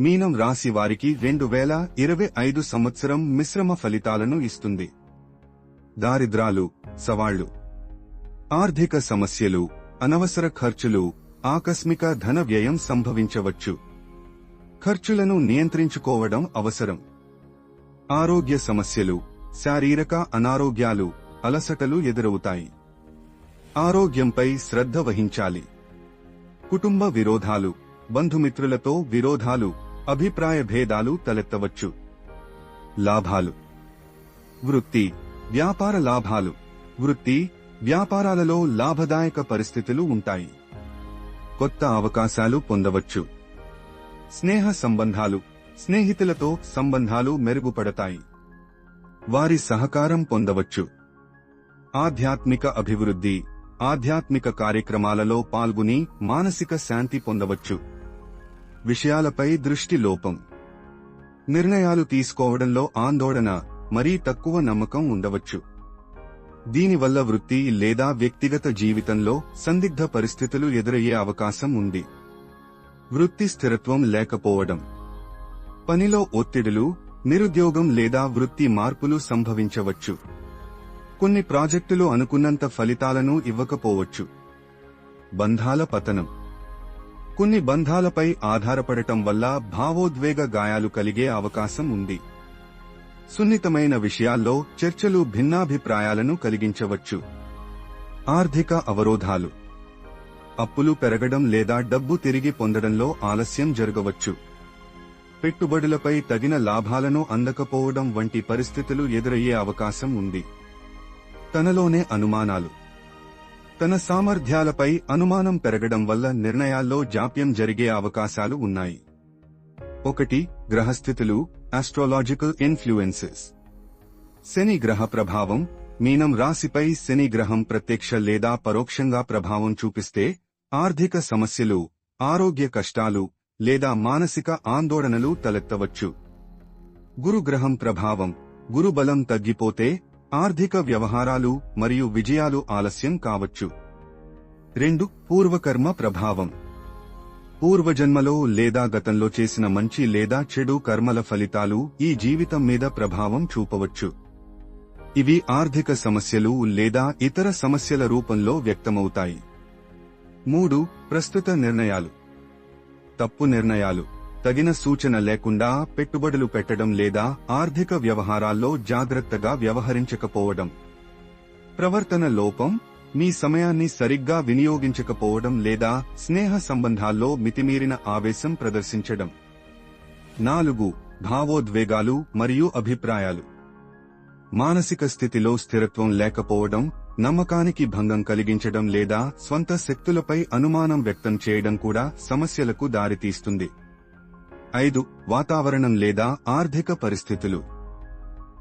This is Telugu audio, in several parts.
మీనం రాశి వారికి రెండు వేల ఇరవై ఐదు సంవత్సరం మిశ్రమ ఫలితాలను ఇస్తుంది. దారిద్రాలు సవాళ్ళు. ఆర్థిక సమస్యలు అనవసర ఖర్చులు ఆకస్మిక ధన వ్యయం సంభవించవచ్చు. ఖర్చులను నియంత్రించుకోవడం అవసరం. ఆరోగ్య సమస్యలు శారీరక అనారోగ్యాలు అలసటలు ఎదురవుతాయి. ఆరోగ్యంపై శ్రద్ధ వహించాలి. కుటుంబ విరోధాలు బంధుమిత్రులతో విరోధాలు అభిప్రాయ భేదాలు తలెత్తవచ్చు. లాభాలు. వృత్తి. వ్యాపార లాభాలు. వృత్తి వ్యాపారాలలో లాభదాయక పరిస్థితులు ఉంటాయి. కొత్త అవకాశాలు పొందవచ్చు. స్నేహ సంబంధాలు. స్నేహితులతో సంబంధాలు మెరుగుపడతాయి. వారి సహకారం పొందవచ్చు. ఆధ్యాత్మిక అభివృద్ధి. ఆధ్యాత్మిక కార్యక్రమాలలో పాల్గొని మానసిక శాంతి పొందవచ్చు. విషయాలపై దృష్టి లోపం. నిర్ణయాలు తీసుకోవడంలో ఆందోళన మరీ తక్కువ నమ్మకం ఉండవచ్చు. దీనివల్ల వృత్తి లేదా వ్యక్తిగత జీవితంలో సందిగ్ధ పరిస్థితులు ఎదురయ్యే అవకాశం ఉంది. వృత్తి స్థిరత్వం లేకపోవడం. పనిలో ఒత్తిడులు నిరుద్యోగం లేదా వృత్తి మార్పులు సంభవించవచ్చు. కొన్ని ప్రాజెక్టులు అనుకున్నంత ఫలితాలను ఇవ్వకపోవచ్చు. బంధాల పతనం. కొన్ని బంధాలపై ఆధారపడటం వల్ల భావోద్వేగ గాయాలు కలిగే అవకాశం ఉంది. సున్నితమైన విషయాల్లో చర్చలు భిన్నాభిప్రాయాలను కలిగించవచ్చు. ఆర్థిక అవరోధాలు. అప్పులు పెరగడం లేదా డబ్బు తిరిగి పొందడంలో ఆలస్యం జరగవచ్చు. పెట్టుబడులపై తగిన లాభాలను అందకపోవడం వంటి పరిస్థితులు ఎదురయ్యే అవకాశం ఉంది. తనలోనే అనుమానాలు. తన సామర్థ్యాలపై అనుమానం పెరగడం వల్ల నిర్ణయాల్లో జాప్యం జరిగే అవకాశాలు ఉన్నాయి. ఒకటి గ్రహస్థితులు ఆస్ట్రాలాజికల్ ఇన్ఫ్లుయెన్సెస్ శని గ్రహ ప్రభావం మీనం రాశిపై శని గ్రహం ప్రత్యక్ష లేదా పరోక్షంగా ప్రభావం చూపిస్తే ఆర్థిక సమస్యలు ఆరోగ్య కష్టాలు లేదా మానసిక ఆందోళనలు తలెత్తవచ్చు. గురుగ్రహం ప్రభావం గురుబలం తగ్గిపోతే ఆర్థిక వ్యవహారాలు మరియు విజయాలు ఆలస్యం కావచ్చు. రెండు పూర్వకర్మ ప్రభావం. పూర్వజన్మలో లేదా గతంలో చేసిన మంచి లేదా చెడు కర్మల ఫలితాలు ఈ జీవితం మీద ప్రభావం చూపవచ్చు. ఇవి ఆర్థిక సమస్యలు లేదా ఇతర సమస్యల రూపంలో వ్యక్తమవుతాయి. మూడు ప్రస్తుత నిర్ణయాలు. తప్పు నిర్ణయాలు. తగిన సూచన లేకుండా పెట్టుబడులు పెట్టడం లేదా ఆర్థిక వ్యవహారాల్లో జాగ్రత్తగా వ్యవహరించకపోవడం. ప్రవర్తన లోపం మీ సమయాన్ని సరిగ్గా వినియోగించకపోవడం లేదా స్నేహ సంబంధాల్లో మితిమీరిన ఆవేశం ప్రదర్శించడం. నాలుగు భావోద్వేగాలు మరియు అభిప్రాయాలు. మానసిక స్థితిలో స్థిరత్వం లేకపోవడం నమ్మకానికి భంగం కలిగించడం లేదా స్వంత శక్తులపై అనుమానం వ్యక్తం చేయడం కూడా సమస్యలకు దారితీస్తుంది. ఐదు వాతావరణం లేదా ఆర్థిక పరిస్థితులు.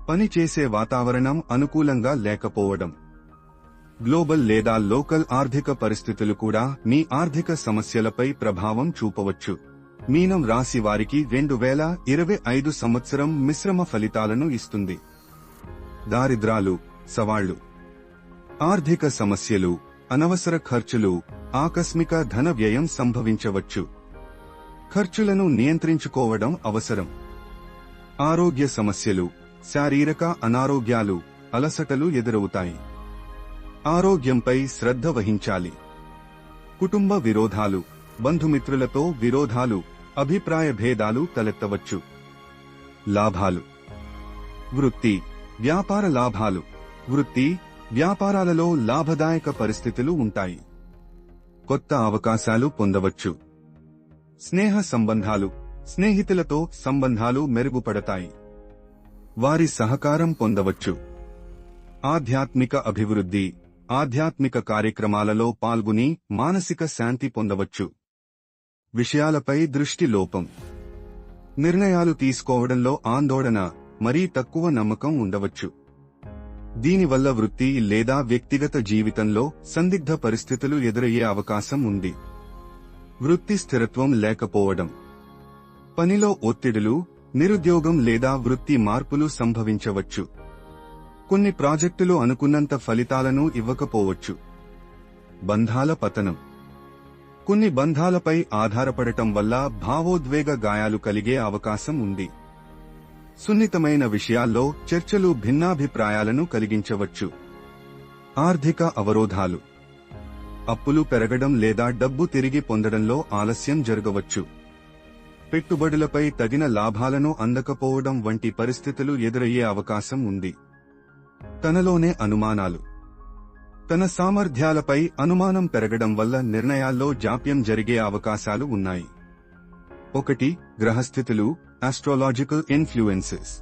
పనిచేసే వాతావరణం అనుకూలంగా లేకపోవడం. గ్లోబల్ లేదా లోకల్ ఆర్థిక పరిస్థితులు కూడా మీ ఆర్థిక సమస్యలపై ప్రభావం చూపవచ్చు. మీనం రాశి వారికి రెండు వేల ఇరవై ఐదు సంవత్సరం మిశ్రమ ఫలితాలను ఇస్తుంది. దారిద్రాలు సవాళ్ళు. ఆర్థిక సమస్యలు అనవసర ఖర్చులు ఆకస్మిక ధన వ్యయం సంభవించవచ్చు. ఖర్చులను నియంత్రించుకోవడం అవసరం. ఆరోగ్య సమస్యలు శారీరక అనారోగ్యాలు అలసటలు ఎదురవుతాయి. ఆరోగ్యంపై శ్రద్ధ వహించాలి. కుటుంబ విరోధాలు బంధుమిత్రులతో విరోధాలు అభిప్రాయ భేదాలు తలెత్తవచ్చు. లాభాలు. వృత్తి వ్యాపార లాభాలు. వృత్తి వ్యాపారాలలో లాభదాయక పరిస్థితులు ఉంటాయి. కొత్త అవకాశాలు పొందవచ్చు. స్నేహ సంబంధాలు స్నేహితులతో సంబంధాలు మెరుగుపడతాయి. వారి సహకారం పొందవచ్చు. ఆధ్యాత్మిక అభివృద్ధి ఆధ్యాత్మిక కార్యక్రమాలలో పాల్గొని మానసిక శాంతి పొందవచ్చు. విషయాలపై దృష్టి లోపం. నిర్ణయాలు తీసుకోవడంలో ఆందోళన మరీ తక్కువ నమ్మకం ఉండవచ్చు. దీనివల్ల వృత్తి లేదా వ్యక్తిగత జీవితంలో సందిగ్ధ పరిస్థితులు ఎదురయ్యే అవకాశం ఉంది. వృత్తి స్థిరత్వం లేకపోవడం. పనిలో ఒత్తిడులు నిరుద్యోగం లేదా వృత్తి మార్పులు సంభవించవచ్చు. కొన్ని ప్రాజెక్టులు అనుకున్నంత ఫలితాలను ఇవ్వకపోవచ్చు. బంధాల పతనం. కొన్ని బంధాలపై ఆధారపడటం వల్ల భావోద్వేగ గాయాలు కలిగే అవకాశం ఉంది. సున్నితమైన విషయాల్లో చర్చలు భిన్నాభిప్రాయాలను కలిగించవచ్చు. ఆర్థిక అవరోధాలు. అప్పులు పెరగడం లేదా డబ్బు తిరిగి పొందడంలో ఆలస్యం జరగవచ్చు. పెట్టుబడులపై తగిన లాభాలను అందకపోవడం వంటి పరిస్థితులు ఎదురయ్యే అవకాశం ఉంది. తనలోనే అనుమానాలు. తన సామర్థ్యాలపై అనుమానం పెరగడం వల్ల నిర్ణయాల్లో జాప్యం జరిగే అవకాశాలు ఉన్నాయి. ఒకటి గ్రహస్థితులు ఆస్ట్రాలాజికల్ ఇన్ఫ్లుయెన్సెస్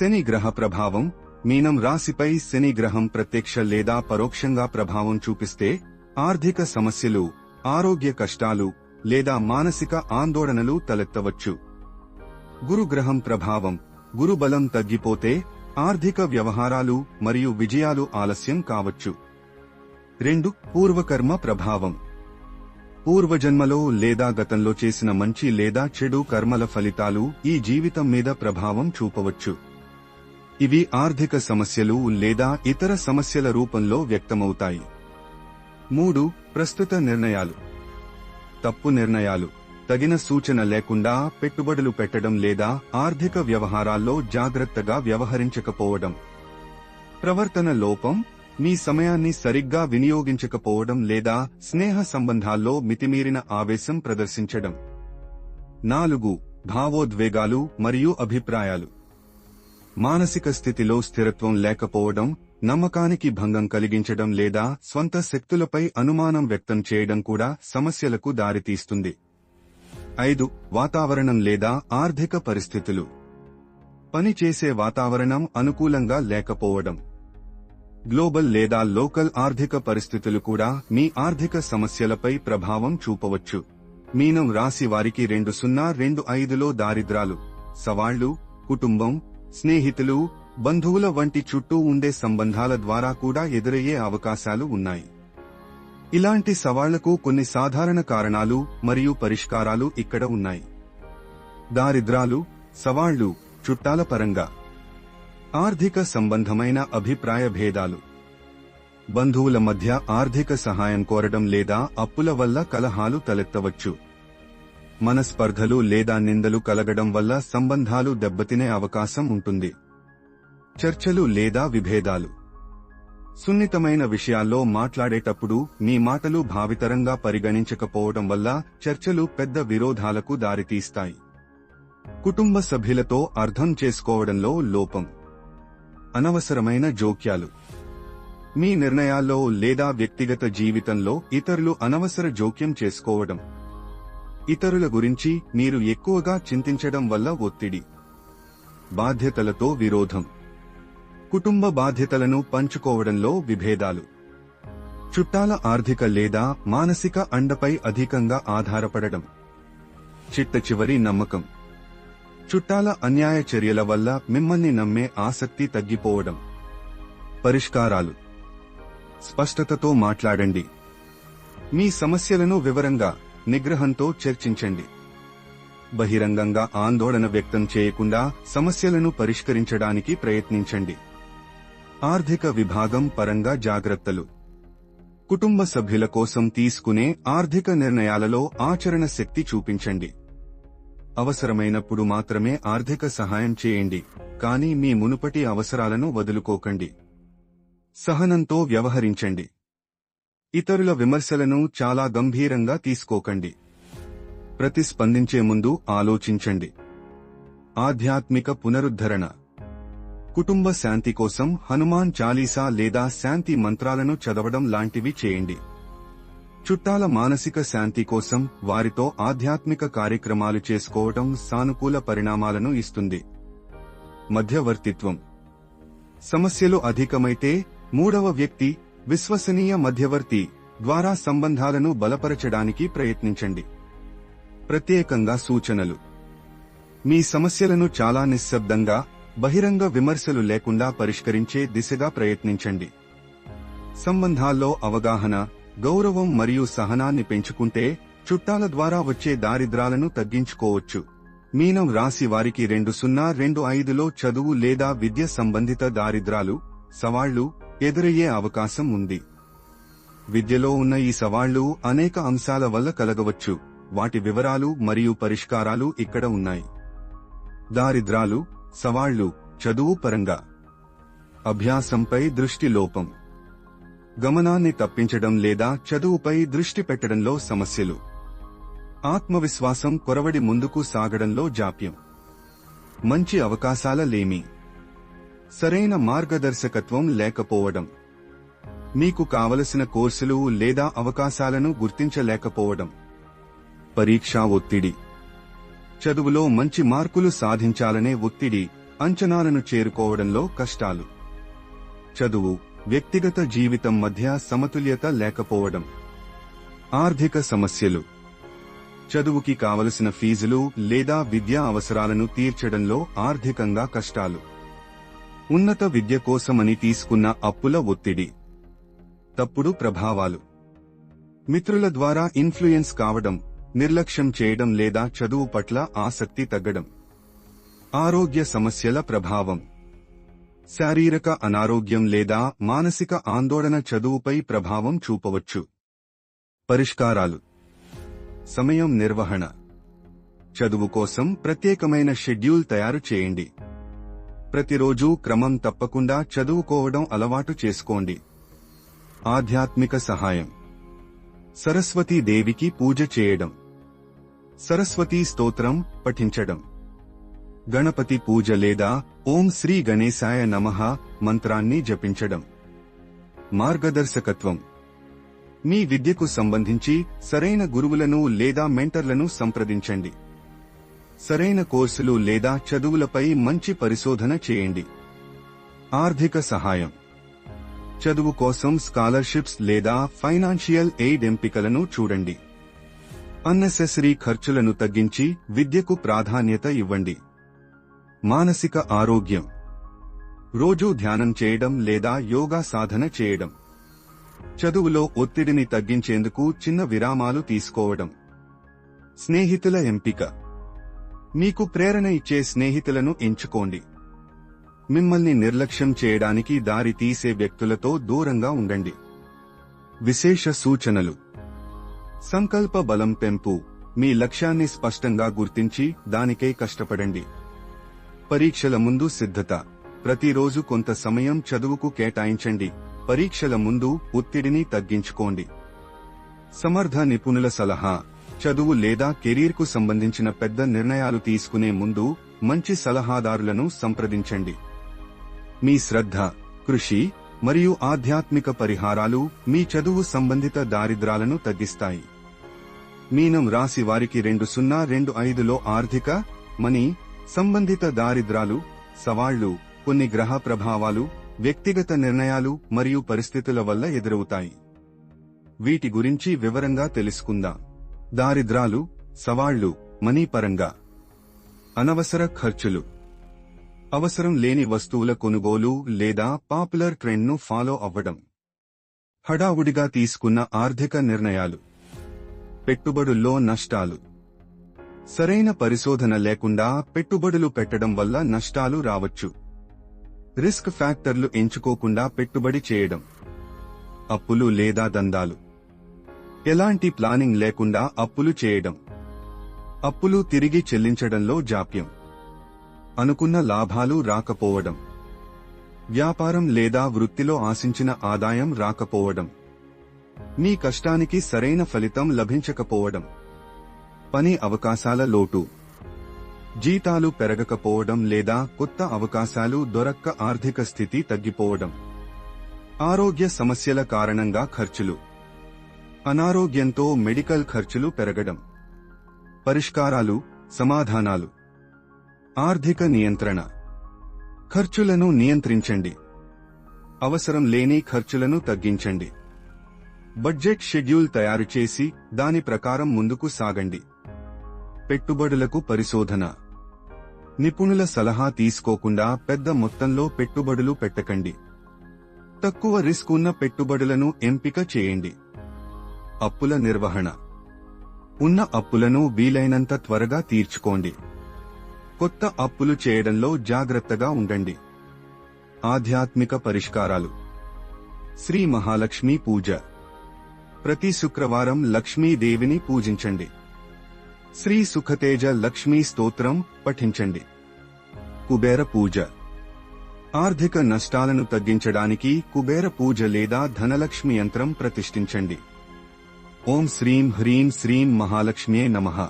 శని గ్రహ ప్రభావం మీనం రాశిపై శని గ్రహం ప్రత్యక్ష లేదా పరోక్షంగా ప్రభావం చూపిస్తే ఆర్థిక సమస్యలు ఆరోగ్య కష్టాలు లేదా మానసిక ఆందోళనలు తలెత్తవచ్చు. గురుగ్రహం ప్రభావం గురుబలం తగ్గిపోతే ఆర్థిక వ్యవహారాలు మరియు విజయాలు ఆలస్యం కావచ్చు. రెండు పూర్వకర్మ ప్రభావం. పూర్వజన్మలో లేదా గతంలో చేసిన మంచి లేదా చెడు కర్మల ఫలితాలు ఈ జీవితం మీద ప్రభావం చూపవచ్చు. ఇవి ఆర్థిక సమస్యలు లేదా ఇతర సమస్యల రూపంలో వ్యక్తమవుతాయి. మూడు ప్రస్తుత నిర్ణయాలు. తప్పు నిర్ణయాలు. తగిన సూచన లేకుండా పెట్టుబడులు పెట్టడం లేదా ఆర్థిక వ్యవహారాల్లో జాగ్రత్తగా వ్యవహరించకపోవడం. ప్రవర్తన లోపం. మీ సమయాన్ని సరిగ్గా వినియోగించకపోవడం లేదా స్నేహ సంబంధాల్లో మితిమీరిన ఆవేశం ప్రదర్శించడం. నాలుగు భావోద్వేగాలు మరియు అభిప్రాయాలు. మానసిక స్థితిలో స్థిరత్వం లేకపోవడం నమ్మకానికి భంగం కలిగించడం లేదా స్వంత శక్తులపై అనుమానం వ్యక్తం చేయడం కూడా సమస్యలకు దారితీస్తుంది. ఐదు వాతావరణం లేదా ఆర్థిక పరిస్థితులు. పనిచేసే వాతావరణం అనుకూలంగా లేకపోవడం. గ్లోబల్ లేదా లోకల్ ఆర్థిక పరిస్థితులు కూడా మీ ఆర్థిక సమస్యలపై ప్రభావం చూపవచ్చు. మీనం రాశి వారికి రెండు సున్నా రెండు ఐదులో దారిద్రాలు. సవాళ్ళు కుటుంబం స్నేహితులు బంధువుల వంటి చుట్టూ ఉండే సంబంధాల ద్వారా కూడా ఎదురయ్యే అవకాశాలు ఉన్నాయి. ఇలాంటి సవాళ్ళకు కొన్ని సాధారణ కారణాలు మరియు పరిష్కారాలు ఇక్కడ ఉన్నాయి. దారిద్రాలు సవాళ్ళు చుట్టాల పరంగా. ఆర్థిక సంబంధమైన అభిప్రాయ భేదాలు. బంధువుల మధ్య ఆర్థిక సహాయం కోరడం లేదా అప్పుల వల్ల కలహాలు తలెత్తవచ్చు. మనస్పర్ధలు లేదా నిందలు కలగడం వల్ల సంబంధాలు దెబ్బతినే అవకాశం ఉంటుంది. చర్చలు లేదా విభేదాలు. సున్నితమైన విషయాల్లో మాట్లాడేటప్పుడు మీ మాటలు భావితరంగా పరిగణించకపోవడం వల్ల చర్చలు పెద్ద విరోధాలకు దారితీస్తాయి. కుటుంబ సభ్యులతో అర్థం చేసుకోవడంలో లోపం. అనవసరమైన జోక్యాలు. మీ నిర్ణయాల్లో లేదా వ్యక్తిగత జీవితంలో ఇతరులు అనవసర జోక్యం చేసుకోవడం. ఇతరుల గురించి మీరు ఎక్కువగా చింతించడం వల్ల ఒత్తిడి. బాధ్యతలతో విరోధం. కుటుంబ బాధ్యతలను పంచుకోవడంలో విభేదాలు. చుట్టాల ఆర్థిక లేదా మానసిక అండపై అధికంగా ఆధారపడడం. చిట్ట చివరి నమ్మకం. చుట్టాల అన్యాయ చర్యల వల్ల మిమ్మల్ని నమ్మే ఆసక్తి తగ్గిపోవడం. పరిష్కారాలు. స్పష్టతతో మాట్లాడండి. మీ సమస్యలను వివరంగా నిగ్రహంతో చర్చించండి. బహిరంగంగా ఆందోళన వ్యక్తం చేయకుండా సమస్యలను పరిష్కరించడానికి ప్రయత్నించండి. ఆర్థిక విభాగం పరంగా జాగ్రత్తలు. కుటుంబ సభ్యుల కోసం తీసుకునే ఆర్థిక నిర్ణయాలలో ఆచరణ శక్తి చూపించండి. అవసరమైనప్పుడు మాత్రమే ఆర్థిక సహాయం చేయండి కానీ మీ మునుపటి అవసరాలను వదులుకోకండి. సహనంతో వ్యవహరించండి. ఇతరుల విమర్శలను చాలా గంభీరంగా తీసుకోకండి. ప్రతిస్పందించే ముందు ఆలోచించండి. ఆధ్యాత్మిక పునరుద్ధరణ. కుటుంబ శాంతి కోసం హనుమాన్ చాలీసా లేదా శాంతి మంత్రాలను చదవడం లాంటివి చేయండి. చుట్టాల మానసిక శాంతి కోసం వారితో ఆధ్యాత్మిక కార్యక్రమాలు చేసుకోవటం సానుకూల పరిణామాలను ఇస్తుంది. మధ్యవర్తిత్వం. సమస్యలు అధికమైతే మూడవ వ్యక్తి విశ్వసనీయ మధ్యవర్తి ద్వారా సంబంధాలను బలపరచడానికి ప్రయత్నించండి. ప్రత్యేకంగా సూచనలు. మీ సమస్యలను చాలా నిశ్శబ్దంగా బహిరంగ విమర్శలు లేకుండా పరిష్కరించే దిశగా ప్రయత్నించండి. సంబంధాల్లో అవగాహన గౌరవం మరియు సహనాన్ని పెంచుకుంటే చుట్టాల ద్వారా వచ్చే దారిద్రాలను తగ్గించుకోవచ్చు. మీనం రాశి వారికి రెండు సున్నా రెండు ఐదులో చదువు లేదా విద్య సంబంధిత దారిద్రాలు సవాళ్ళు ఎదురయ్యే అవకాశం ఉంది. విద్యలో ఉన్న ఈ సవాళ్ళు అనేక అంశాల వల్ల కలగవచ్చు. వాటి వివరాలు మరియు పరిష్కారాలు ఇక్కడ ఉన్నాయి. దారిద్రాలు సవాళ్ళు చదువు పరంగా. అభ్యాసంపై దృష్టి లోపం. గమనాన్ని తప్పించడం లేదా చదువుపై దృష్టి పెట్టడంలో సమస్యలు. ఆత్మవిశ్వాసం కొరవడి ముందుకు సాగడంలో జాప్యం. మంచి అవకాశాల లేమి సరైన మార్గదర్శకత్వం లేకపోవడం మీకు కావలసిన కోర్సులు లేదా అవకాశాలను గుర్తించలేకపోవడం పరీక్షా ఒత్తిడి చదువులో మంచి మార్కులు సాధించాలనే ఒత్తిడి అంచనాలను చేరుకోవడంలో కష్టాలు. చదువు వ్యక్తిగత జీవితం మధ్య సమతుల్యత లేకపోవడం. ఆర్థిక సమస్యలు చదువుకి కావలసిన ఫీజులు లేదా విద్యా అవసరాలను తీర్చడంలో ఆర్థికంగా కష్టాలు. ఉన్నత విద్య కోసమని తీసుకున్న అప్పుల ఒత్తిడి. తప్పుడు ప్రభావాలు. మిత్రుల ద్వారా ఇన్ఫ్లుయెన్స్ కావడం నిర్లక్ష్యం చేయడం లేదా చదువు పట్ల ఆసక్తి తగ్గడం. ఆరోగ్య సమస్యల ప్రభావం. శారీరక అనారోగ్యం లేదా మానసిక ఆందోళన చదువుపై ప్రభావం చూపవచ్చు. పరిష్కారాలు. సమయం నిర్వహణ. చదువు కోసం ప్రత్యేకమైన షెడ్యూల్ తయారు చేయండి. ప్రతిరోజు క్రమం తప్పకుండా చదువుకోవడం అలవాటు చేసుకోండి. ఆధ్యాత్మిక సహాయం. సరస్వతీ దేవికి పూజ చేయడం. సరస్వతీ స్తోత్రం పఠించడం. గణపతి పూజ లేదా ఓం శ్రీ గణేశాయ నమః మంత్రాన్ని జపించడం. మార్గదర్శకత్వం. మీ విద్యకు సంబంధించి సరైన గురువులను లేదా మెంటర్లను సంప్రదించండి. సరైన కోర్సులు లేదా చదువులపై మంచి పరిశోధన చేయండి. ఆర్థిక సహాయం. చదువు కోసం స్కాలర్షిప్స్ లేదా ఫైనాన్షియల్ ఎయిడ్ ఎంపికలను చూడండి. అన్నెసెసరీ ఖర్చులను తగ్గించి విద్యకు ప్రాధాన్యత ఇవ్వండి. మానసిక ఆరోగ్యం. రోజూ ధ్యానం చేయడం లేదా యోగా సాధన చేయడం. చదువులో ఒత్తిడిని తగ్గించేందుకు చిన్న విరామాలు తీసుకోవడం. స్నేహితుల ఎంపిక. మీకు ప్రేరణ ఇచ్చే స్నేహితులను ఎంచుకోండి. మిమ్మల్ని నిర్లక్ష్యం చేయడానికి దారి తీసే వ్యక్తులతో దూరంగా ఉండండి. విశేష సూచనలు. సంకల్ప బలం పెంపు. మీ లక్ష్యాన్ని స్పష్టంగా గుర్తించి దానికై కష్టపడండి. పరీక్షల ముందు సిద్ధత. ప్రతిరోజు కొంత సమయం చదువుకు కేటాయించండి. పరీక్షల ముందు ఒత్తిడిని తగ్గించుకోండి. సమర్థ నిపుణుల సలహా. చదువు లేదా కెరీర్కు సంబంధించిన పెద్ద నిర్ణయాలు తీసుకునే ముందు మంచి సలహాదారులను సంప్రదించండి. మీ శ్రద్ధ కృషి మరియు ఆధ్యాత్మిక పరిహారాలు మీ చదువు సంబంధిత దారిద్రాలను తగ్గిస్తాయి. మీనం రాశి వారికి రెండు సున్నా రెండు ఐదులో ఆర్థిక మనీ సంబంధిత దారిద్రాలు సవాళ్ళు కొన్ని గ్రహ ప్రభావాలు వ్యక్తిగత నిర్ణయాలు మరియు పరిస్థితుల వల్ల ఎదురవుతాయి. వీటి గురించి వివరంగా తెలుసుకుందాం. దారిద్రాలు సవాళ్ళు మనీ పరంగా అనవసర ఖర్చులు. అవసరం లేని వస్తువుల కొనుగోలు లేదా పాపులర్ ట్రెండ్ను ఫాలో అవ్వడం. హడావుడిగా తీసుకున్న ఆర్థిక నిర్ణయాలు. పెట్టుబడుల్లో నష్టాలు. సరైన పరిశోధన లేకుండా పెట్టుబడులు పెట్టడం వల్ల నష్టాలు రావచ్చు. రిస్క్ ఫ్యాక్టర్లు ఎంచుకోకుండా పెట్టుబడి చేయడం. అప్పులు లేదా దందాలు. ఎలాంటి ప్లానింగ్ లేకుండా అప్పులు చేయడం. అప్పులు తిరిగి చెల్లించడంలో జాప్యం. అనుకున్న లాభాలు రాకపోవడం. వ్యాపారం లేదా వృత్తిలో ఆశించిన ఆదాయం రాకపోవడం. మీ కష్టానికి సరైన ఫలితం లభించకపోవడం. పని అవకాశాల లోటు. జీతాలు పెరగకపోవడం లేదా కొత్త అవకాశాలు దొరక్క ఆర్థిక స్థితి తగ్గిపోవడం. ఆరోగ్య సమస్యల కారణంగా ఖర్చులు. అనారోగ్యంతో మెడికల్ ఖర్చులు పెరగడం. పరిష్కారాలు సమాధానాలు. ఆర్థిక నియంత్రణ. ఖర్చులను నియంత్రించండి. అవసరం లేని ఖర్చులను తగ్గించండి. బడ్జెట్ షెడ్యూల్ తయారు చేసి దాని ప్రకారం ముందుకు సాగండి. పెట్టుబడులకు పరిశోధన. నిపుణుల సలహా తీసుకోకుండా పెద్ద మొత్తంలో పెట్టుబడులు పెట్టకండి. తక్కువ రిస్క్ ఉన్న పెట్టుబడులను ఎంపిక చేయండి. అప్పుల నిర్వహణ. ఉన్న అప్పులను వీలైనంత త్వరగా తీర్చుకోండి. కొత్త అప్పులు చేయడంలో జాగ్రత్తగా ఉండండి. ఆధ్యాత్మిక పరిష్కారాలు. శ్రీ మహాలక్ష్మి పూజ. ప్రతి శుక్రవారం లక్ష్మీదేవిని పూజించండి. శ్రీ సుఖతేజ లక్ష్మీ స్తోత్రం పఠించండి. కుబేర పూజ. ఆర్థిక నష్టాలను తగ్గించడానికి కుబేర పూజ లేదా ధనలక్ష్మి యంత్రం ప్రతిష్ఠించండి. ఓం శ్రీం హ్రీం శ్రీం మహాలక్ష్మియే నమః.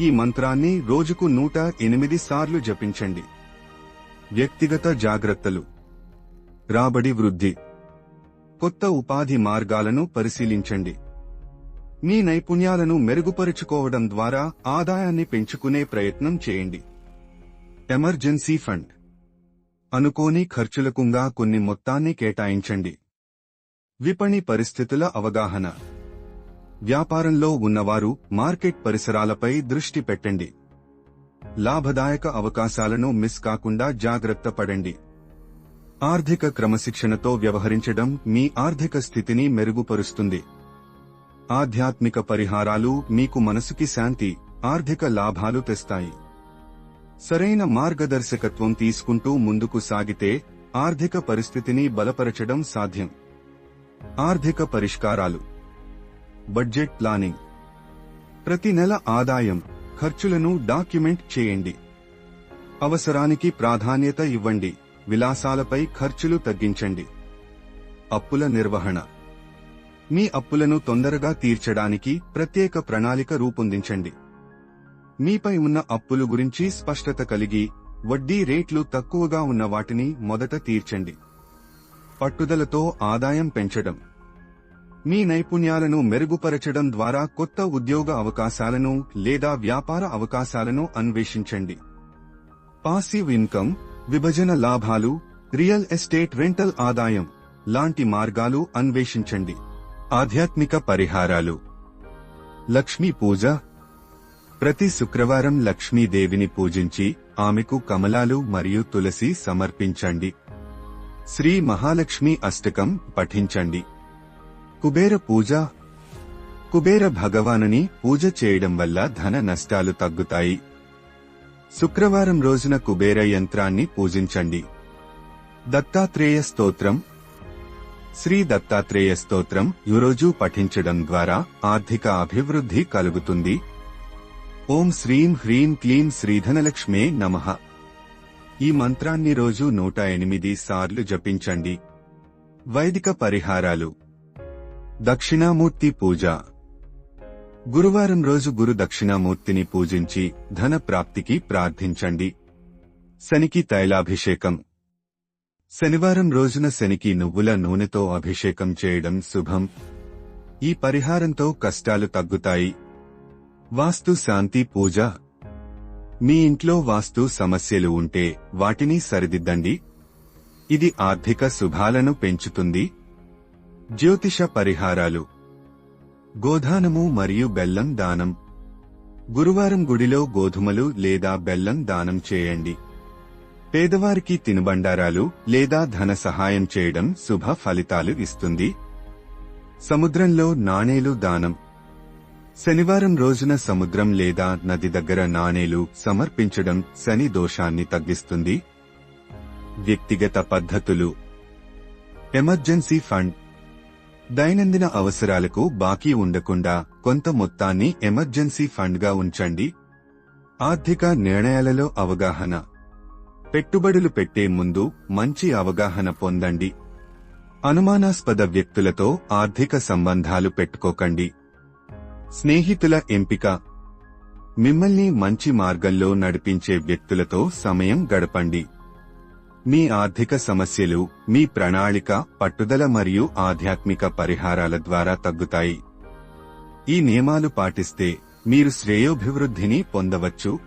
ఈ మంత్రాన్ని రోజుకు నూట ఎనిమిది సార్లు జపించండి. వ్యక్తిగత జాగ్రత్తలు. రాబడి వృద్ధి. కొత్త ఉపాధి మార్గాలను పరిశీలించండి. మీ నైపుణ్యాలను మెరుగుపరుచుకోవడం ద్వారా ఆదాయాన్ని పెంచుకునే ప్రయత్నం చేయండి. Emergency fund. అనుకోని ఖర్చులకుంగా కొన్ని మొత్తాన్ని కేటాయించండి. విపణి పరిస్థితుల అవగాహన. వ్యాపారంలో ఉన్నవారు మార్కెట్ పరిసరాలపై దృష్టి పెట్టండి. లాభదాయక అవకాశాలను మిస్ కాకుండా జాగ్రత్త పడండి. ఆర్థిక క్రమశిక్షణతో వ్యవహరించడం మీ ఆర్థిక స్థితిని మెరుగుపరుస్తుంది. ఆధ్యాత్మిక పరిహారాలు మీకు మనసుకి శాంతి ఆర్థిక లాభాలు తెస్తాయి. సరైన మార్గదర్శకత్వం తీసుకుంటూ ముందుకు సాగితే ఆర్థిక పరిస్థితిని బలపరచడం సాధ్యం. ఆర్థిక పరిష్కారాలు బడ్జెట్ ప్లానింగ్. ప్రతి నెల ఆదాయం ఖర్చులను డాక్యుమెంట్ చేయండి. అవసరానికి ప్రాధాన్యత ఇవ్వండి. విలాసాలపై ఖర్చులు తగ్గించండి. అప్పుల నిర్వహణ. మీ అప్పులను తొందరగా తీర్చడానికి ప్రత్యేక ప్రణాళిక రూపొందించండి. మీపై ఉన్న అప్పులు గురించి స్పష్టత కలిగి వడ్డీ రేట్లు తక్కువగా ఉన్న వాటిని మొదట తీర్చండి. పట్టుదలతో ఆదాయం పెంచడం. మీ నైపుణ్యాలను మెరుగుపరచడం ద్వారా కొత్త ఉద్యోగ అవకాశాలను లేదా వ్యాపార అవకాశాలను అన్వేషించండి. పాసివ్ ఇన్కమ్ విభజన లాభాలు రియల్ ఎస్టేట్ రెంటల్ ఆదాయం లాంటి మార్గాలు అన్వేషించండి. ఆధ్యాత్మిక పరిహారాలు. లక్ష్మీ పూజ. ప్రతి శుక్రవారం లక్ష్మీదేవిని పూజించి ఆమెకు కమలాలు మరియు తులసి సమర్పించండి. శ్రీ మహాలక్ష్మి అష్టకం పఠించండి. కుబేర పూజ. కుబేర భగవానుని పూజ చేయడం వల్ల ధన నష్టాలు తగ్గుతాయి. శుక్రవారం రోజున కుబేర యంత్రాన్ని పూజించండి. దత్తాత్రేయ స్తోత్రం. శ్రీ దత్తాత్రేయ స్తోత్రం యురోజు పఠించడం ద్వారా ఆర్థిక అభివృద్ధి కలుగుతుంది. ఓం శ్రీం హ్రీం క్లీం శ్రీధనలక్ష్మే నమః. ఈ మంత్రాన్ని రోజు నూట ఎనిమిది సార్లు జపించండి. వైదిక పరిహారాలు. దక్షిణామూర్తి పూజ. గురువారం రోజు గురు దక్షిణామూర్తిని పూజించి ధన ప్రాప్తికి ప్రార్థించండి. శనికి తైలాభిషేకం. శనివారం రోజున శనికి నువ్వుల నూనెతో అభిషేకం చేయడం శుభం. ఈ పరిహారంతో కష్టాలు తగ్గుతాయి. వాస్తు శాంతి పూజ. మీ ఇంట్లో వాస్తు సమస్యలు ఉంటే వాటిని సరిదిద్దండి. ఇది ఆర్థిక శుభాలను పెంచుతుంది. జ్యోతిష పరిహారాలు. గోధానము మరియు బెల్లం దానం. గురువారం గుడిలో గోధుమలు లేదా బెల్లం దానం చేయండి. పేదవారికి తినుబండారాలు లేదా ధన సహాయం చేయడం శుభ ఫలితాలు ఇస్తుంది. సముద్రంలో నాణేలు దానం. శనివారం రోజున సముద్రం లేదా నది దగ్గర నాణేలు సమర్పించడం శని దోషాన్ని తగ్గిస్తుంది. వ్యక్తిగత పద్ధతులు. Emergency fund. దైనందిన అవసరాలకు బాకీ ఉండకుండా కొంత మొత్తాన్ని ఎమర్జెన్సీ ఫండ్గా ఉంచండి. ఆర్థిక నిర్ణయాలలో అవగాహన. పెట్టుబడులు పెట్టే ముందు మంచి అవగాహన పొందండి. అనుమానాస్పద వ్యక్తులతో ఆర్థిక సంబంధాలు పెట్టుకోకండి. స్నేహితుల ఎంపిక. మిమ్మల్ని మంచి మార్గంలో నడిపించే వ్యక్తులతో సమయం గడపండి. మీ ఆర్థిక సమస్యలు మీ ప్రణాళిక పట్టుదల మరియు ఆధ్యాత్మిక పరిహారాల ద్వారా తగ్గుతాయి. ఈ నియమాలు పాటిస్తే మీరు శ్రేయోభివృద్ధిని పొందవచ్చు.